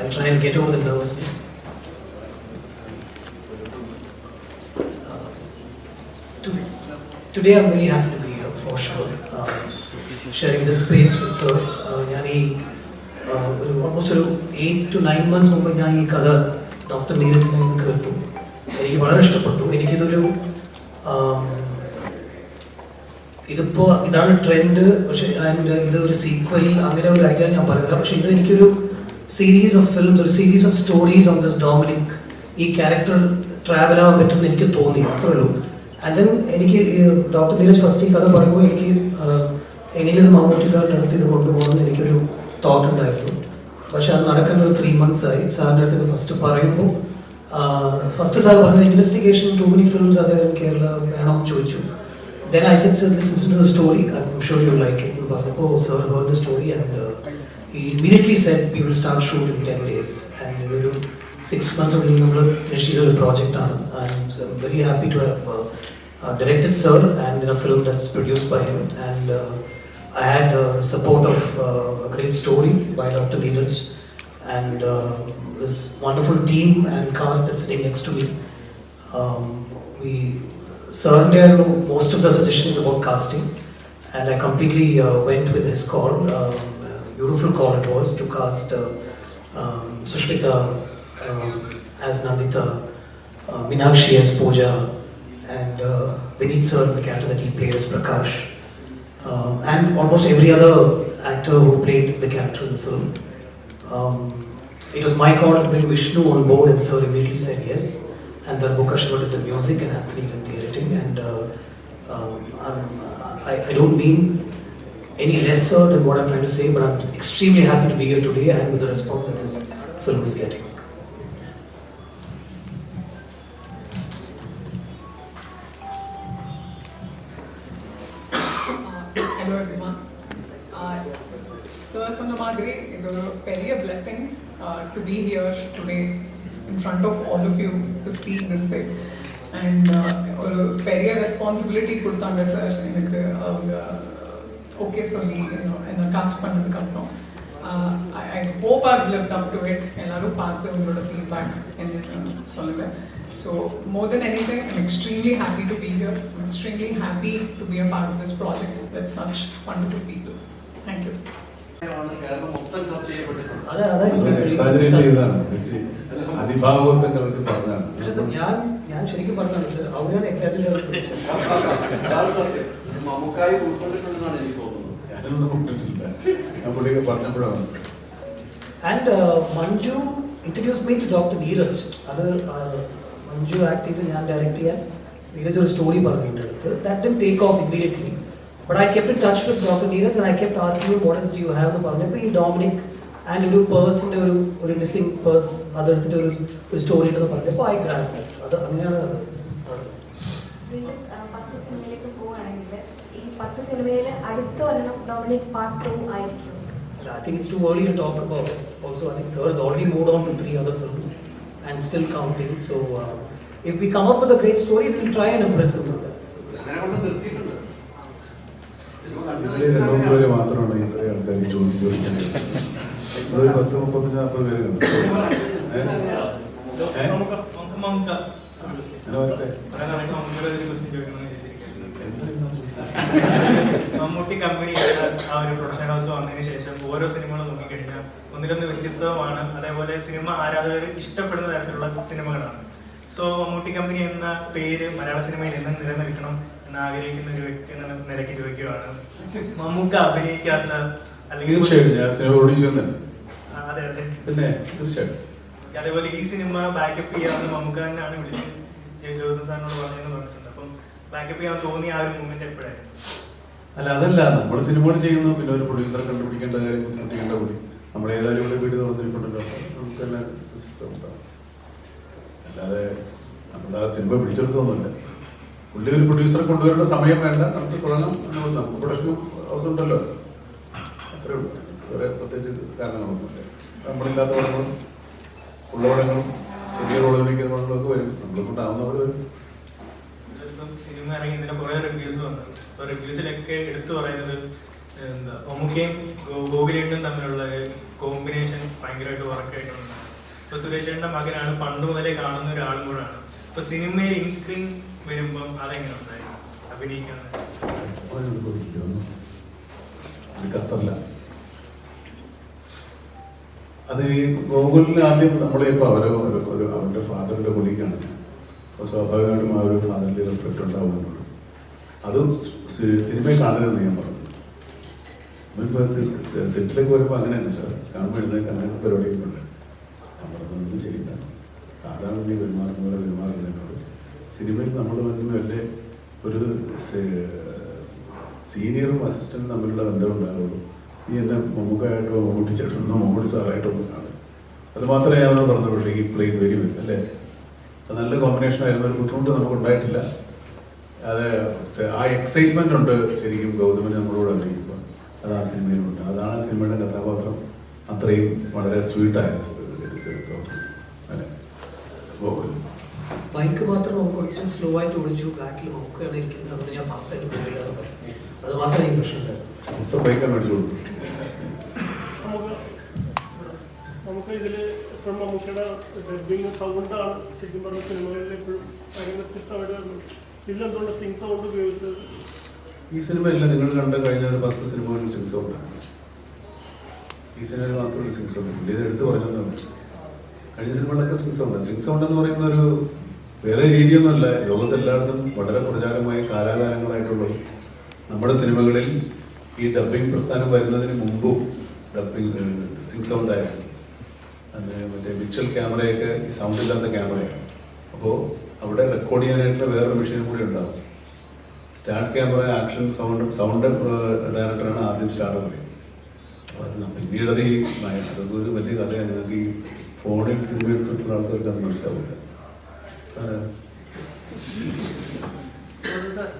I'll try and get over the nervousness. Uh, to- Today I'm very happy to be here for sure. Uh, sharing this space with sir. Uh, ഞാൻ ഈ uh, ഒരു almost ഒരു eight to nine months മുമ്പ് ഞാൻ ഈ കഥ doctor നീരജിനെ നിന്ന് കേട്ടു എനിക്ക് വളരെ ഇഷ്ടപ്പെട്ടു എനിക്കിതൊരു ആം, ഇതിപ്പോ ഇതാണ് ട്രെൻഡ് പക്ഷെ ആൻഡ് ഇത് ഒരു സീക്വൽ അങ്ങനെ ഒരു ഐഡിയ ഞാൻ പറയുന്നില്ല പക്ഷെ ഇത് എനിക്കൊരു സീരീസ് ഓഫ് ഫിലിംസ് ഒരു series of stories on this Dominic ഈ ക്യാരക്ടർ ട്രാവൽ ആവാൻ പറ്റുമെന്ന് എനിക്ക് തോന്നി അത്രേ ഉള്ളൂ ആൻഡ് ദെൻ എനിക്ക് ഡോക്ടർ നീരജ് ഫസ്റ്റ് ഈ കഥ പറയുമ്പോൾ എനിക്ക് എനിക്കിത് മമ്മൂട്ടി സാറിന്റെ അടുത്ത് ഇത് കൊണ്ടുപോകണമെന്ന് എനിക്കൊരു തോട്ട് ഉണ്ടായിരുന്നു പക്ഷെ അത് നടക്കുന്ന ഒരു ത്രീ മന്ത്സ് ആയി സാറിന്റെ അടുത്ത് ഇത് ഫസ്റ്റ് പറയുമ്പോൾ ഫസ്റ്റ് സാർ പറഞ്ഞത് ഇൻവെസ്റ്റിഗേഷൻ ടു മെനി ഫിലിംസ് അദ്ദേഹം കേരള വേണമെന്ന് ചോദിച്ചു then I set this is the the story. I'm sure you'll like it. Oh, sir heard the story and uh, he immediately said we will start shoot in 10 days. And we will six months only we finish the project on. And so I'm very happy to have uh, uh, directed sir and in a film that's produced by him. And uh, I had uh, the support of uh, a great story by Dr. Neeraj and uh, this wonderful team and cast that's sitting next to me. Um, we certainly know most of the suggestions about casting, and I completely uh, went with his call. Uh, beautiful call it was to cast uh, um, Sushmita um, as Nandita, uh, Minakshi as Pooja, and uh, Vinit sir, the character that he played as Prakash, um, and almost every other actor who played the character in the film. Um, it was my call to bring Vishnu on board, and sir immediately said yes. And then Bukashiva did the music, and Anthony did the editing. And uh, um, I, I don't mean any lesser than what I'm trying to say, but I'm extremely happy to be here today and with the response that this film is getting. Hello everyone sir சொன்ன மாதிரி இது ஒரு பெரிய blessing to be here today in front of all of you to speak this way and ஒரு பெரிய responsibility கொடுத்தாங்க sir எனக்கு அவங்க ஓகே சொல்லி என்ன- என்னை காஸ்ட் பண்ணதுக்கு அப்புறம் I hope I live up to it எல்லாரும் பார்த்து உங்களோட ஃபீட்பேக் என்ன சொல்லுங்க so more than anything I'm extremely happy to be here I'm extremely happy to be a part of this project with such wonderful people thank you ആണ് കേരളം മൊത്തം ചർച്ച ചെയ്യപ്പെട്ടിട്ടുണ്ട് അതെ അതെ എക്സാജറേറ്റ് ചെയ്തതാണ് എനിക്ക് അതിഭാവത്തെ കലർത്തി പറഞ്ഞതാണ് അല്ല സർ, ഞാൻ ഞാൻ ശരിക്കും പറഞ്ഞതാണ് സർ അവരാണ് എക്സാജറേറ്റ് പിടിച്ചത് അതാണ് സത്യം ഇത് മമ്മൂക്കായി ഉൾക്കൊണ്ടിട്ടുണ്ടെന്നാണ് എനിക്ക് തോന്നുന്നത്. ഞാനൊന്നും പുള്ളിയൊക്കെ പറഞ്ഞപ്പോഴാണ്. And Manju introduce me to doctor Neeraj അത് uh, മഞ്ജു ആക്ട് ചെയ്ത് ഞാൻ ഡയറക്റ്റ് ചെയ്യാൻ നീരജ് ഒരു സ്റ്റോറി പറഞ്ഞു എന്റെ അടുത്ത്. That didn't take off immediately but I kept in touch with doctor Neeraj and I kept asking you models do you have എന്ന് പറഞ്ഞപ്പോൾ ഈ ഡോമിനിക് ആൻഡ് ഒരു പേഴ്സിന്റെ ഒരു ഒരു മിസ്സിംഗ് പേഴ്സ് അതെടുത്തിട്ട് ഒരു ഒരു സ്റ്റോറി ഉണ്ടെന്ന് പറഞ്ഞപ്പോൾ ഐ ഗ്രാൻഡ് അത് അങ്ങനെയാണ് അത്. വീണ്ടും പത്ത് സിനിമയിലേക്ക് പോവുകയാണെങ്കിൽ ഈ പത്ത് സിനിമയിൽ അടുത്ത ഒരെണ്ണം ഡൊമിനിക് പാർട്ട് ടു ആയിരിക്കും I think it's too early to talk about. Also, I think Sir has already moved on to three other films and still counting. So, uh, if we come up with a great story, we'll try and impress him with that. So, പേര് മാത്രമാണ് ഇത്രയും ആൾക്കാർ ചോദിക്കുന്നത് ഒരു പത്ത് മുപ്പത്തഞ്ച് നാൽപ്പത്. Mammootty company ആ ഒരു പ്രൊഡക്ഷൻ ഹൗസ് വന്നതിന് ശേഷം ഓരോ സിനിമകളും നോക്കിക്കഴിഞ്ഞാൽ ഒന്നിലൊന്ന് വ്യത്യസ്തവുമാണ് അതേപോലെ സിനിമ ആരാധകർ ഇഷ്ടപ്പെടുന്ന തരത്തിലുള്ള സിനിമകളാണ്. സോ മമ്മൂട്ടി കമ്പനി എന്ന പേര് മലയാള സിനിമയിൽ എന്നും നിലനിൽക്കണം എന്ന് ആഗ്രഹിക്കുന്ന ഒരു വ്യക്തി എന്ന നിലയ്ക്ക് ചോദിക്കുകയാണ്. മമ്മൂക്ക അഭിനയിക്കാത്ത അല്ലെങ്കിൽ തീർച്ചയായിട്ടും. ഞാൻ സിനിമ പ്രൊഡ്യൂസ് ചെയ്യുന്നുണ്ട് അതെ അതെ. പിന്നെ തീർച്ചയായിട്ടും. അതേപോലെ ഈ സിനിമ ബാക്കപ്പ് ചെയ്യാമെന്ന് മമ്മൂക്ക തന്നെയാണ് വിളിച്ച് ജോസഫ് സാറിനോട് പറഞ്ഞതെന്ന് പറഞ്ഞിട്ടുണ്ട്. അപ്പം ബാക്കപ്പ് ചെയ്യാൻ തോന്നി ആ ഒരു മൂമെന്റ് എപ്പോഴായിരുന്നു? അല്ല അതല്ല. നമ്മൾ സിനിമകൾ ചെയ്യുന്നു. പിന്നെ ഒരു പ്രൊഡ്യൂസറെ കണ്ടുപിടിക്കേണ്ട കാര്യം ബുദ്ധിമുട്ടിക്കേണ്ട കൂടി. നമ്മൾ ഏതായാലും ഇവിടെ വീട് നടന്നിരിപ്പുണ്ടല്ലോ നമുക്ക് തന്നെ അല്ലാതെ നമ്മുടെ ആ സിനിമ പിടിച്ചെടുത്തൊന്നുമില്ല. പുള്ളി ഒരു പ്രൊഡ്യൂസറെ കൊണ്ടുവരേണ്ട സമയം വേണ്ട. നമുക്ക് തുടങ്ങാം. നമുക്ക് പ്രൊഡക്ഷൻ അവസരം ഉണ്ടല്ലോ. അത്രേ ഉള്ളൂ. വേറെ പ്രത്യേകിച്ച് കാരണങ്ങളൊന്നുമില്ല. നമ്മളില്ലാത്ത പടങ്ങളും ഉള്ള പടങ്ങളും ചെറിയ റോളുകളിലേക്ക് നമ്മളൊക്കെ വരും. നമ്മളെ കൊണ്ടാവുന്നവർ വരും. സിനിമ ഇറങ്ങി ഇതിന്റെ കുറെ റിവ്യൂസ് വന്നു അപ്പൊ റിവ്യൂസിലൊക്കെ എടുത്തു പറയുന്നത് എന്താ ഒമുക്കയും ഗോകുലേട്ടനും തമ്മിലുള്ള കോമ്പിനേഷൻ ഭയങ്കരമായിട്ട് വർക്കായിട്ടുണ്ട് ഇപ്പൊ സുരേഷ് ചേട്ടന്റെ മകനാണ് പണ്ട് മുതലേ കാണുന്ന ഒരാളും കൂടാണ് ഇപ്പൊ സിനിമയിൽ ഇൻ സ്ക്രീൻ വരുമ്പം അതെങ്ങനെ ഉണ്ടായിരുന്നു? അഭിനയിക്കാൻ ഖത്തറില്ല അത് ഈ ഗോകുലിൽ ആദ്യം നമ്മളെ ഇപ്പോൾ അവരോ ഒരു- അവന്റെ ഫാദറിന്റെ കൊലീഗാണ്. അപ്പോൾ സ്വാഭാവികമായിട്ടും ആ ഒരു ഫാദറിന്റെ റെസ്പെക്ട് ഉണ്ടാവും എന്നോട് അതും സി- സിനിമയിൽ കാണരുതെന്ന് ഞാൻ പറഞ്ഞു. മുൻപ് സെറ്റിലേക്ക് വരുമ്പോൾ അങ്ങനെയാണ് സാർ. കാണുമ്പോൾ എഴുന്നേക്ക് അങ്ങനത്തെ പരിപാടിയൊക്കെ ഉണ്ട് ഒന്നും ചെയ്യില്ല. സാധാരണ നീ പെരുമാറുന്ന പോലെ പെരുമാറുന്നതിനോട് സിനിമയിൽ നമ്മൾ വന്ന് വലിയ ഒരു സീനിയറും അസിസ്റ്റന്റും തമ്മിലുള്ള ബന്ധം ഉണ്ടാകുള്ളൂ നീ എന്നെ മമ്മൂക്കായിട്ടോ മമ്മൂട്ടി ചേട്ടനോ മമ്മൂട്ടി സാറായിട്ടോ ഒന്നും കാണും അത് മാത്രമേ ഞാൻ പറഞ്ഞു പക്ഷേ ഈ പ്ലെയിൻ വെരി വെൽ അല്ലേ? അത് നല്ല കോമ്പിനേഷൻ ആയിരുന്നു ഒരു ബുദ്ധിമുട്ട് നമുക്ക് ഉണ്ടായിട്ടില്ല. അത് ആ എക്സൈറ്റ്മെന്റ് ഉണ്ട് ശരിക്കും ഗൗതമന് നമ്മളോട് അറിയിക്കുമ്പോൾ. അത് ആ സിനിമയിലുണ്ട് അതാണ് ആ സിനിമയുടെ കഥാപാത്രം. അത്രയും വളരെ സ്വീറ്റായത് ഗൗതം അല്ലേ? ഗോകുൽ. ബൈക്ക് മാത്രം നമുക്ക് കുറച്ച് സ്ലോ ആയിട്ട് ഓടിച്ചു ബാക്കിൽ നോക്കുകയാണ് ഇരിക്കുന്നത്. അതുകൊണ്ട് ഞാൻ ഫാസ്റ്റ് ആയിട്ട് പോയില്ലാന്ന് പറഞ്ഞു. അത് മാത്രമേ എനിക്ക് പ്രശ്നമുണ്ടായിരുന്നു നമുക്ക് നമുക്ക് ഇതിൽ ഇപ്പം മമ്മൂക്കയുടെ ഡബിങ് സൗണ്ടാണ് ശരിക്കും പറഞ്ഞ സിനിമകളിൽ എപ്പോഴും ഭയങ്കര വ്യത്യസ്തമായിട്ട് വരുന്നത്. ഇതിലെന്തുകൊണ്ട് സിംഗ് സൗണ്ട് ഉപയോഗിച്ചത്? ഈ സിനിമയല്ല നിങ്ങൾ കണ്ട കഴിഞ്ഞ ഒരു പത്ത് സിനിമകളിൽ സിംഗ് സൗണ്ട് ഈ സിനിമയിൽ മാത്രമല്ല സിംഗ് സൗണ്ട് ഇല്ല. ഇത് എടുത്ത് പറഞ്ഞതാണ് കഴിഞ്ഞ സിനിമകളിലൊക്കെ സിംഗ് സൗണ്ട് സിംഗ് സൗണ്ട് എന്ന് പറയുന്ന ഒരു വേറെ രീതിയൊന്നുമല്ല. ലോകത്തെല്ലായിടത്തും വളരെ പ്രചാരമായ കാലാകാലങ്ങളായിട്ടുള്ളത്. നമ്മുടെ സിനിമകളിൽ ഈ ഡബ്ബിംഗ് പ്രസ്ഥാനം വരുന്നതിന് മുമ്പും ഡബ്ബിംഗ് സിംഗ് സൗണ്ട് ആയിരുന്നു. അത് മറ്റേ വിച്വൽ ക്യാമറയൊക്കെ ഈ സൗണ്ട് ഇല്ലാത്ത ക്യാമറയാണ് അപ്പോൾ അവിടെ റെക്കോർഡ് ചെയ്യാനായിട്ടുള്ള വേറൊരു മെഷീനും കൂടി ഉണ്ടാകും start camera action sound sound ഡയറക്ടറാണ് ആദ്യം സ്റ്റാർട്ട് പറയുന്നത്. അപ്പോൾ അത് പിന്നീട് അത് ഈ അതൊക്കെ ഒരു വലിയ കഥയാണ്. ഞങ്ങൾക്ക് ഈ ഫോണിൽ സിനിമ എടുത്തിട്ടുള്ള ആൾക്കാർക്ക് അത് മനസ്സിലാവില്ല. ആ, സാർ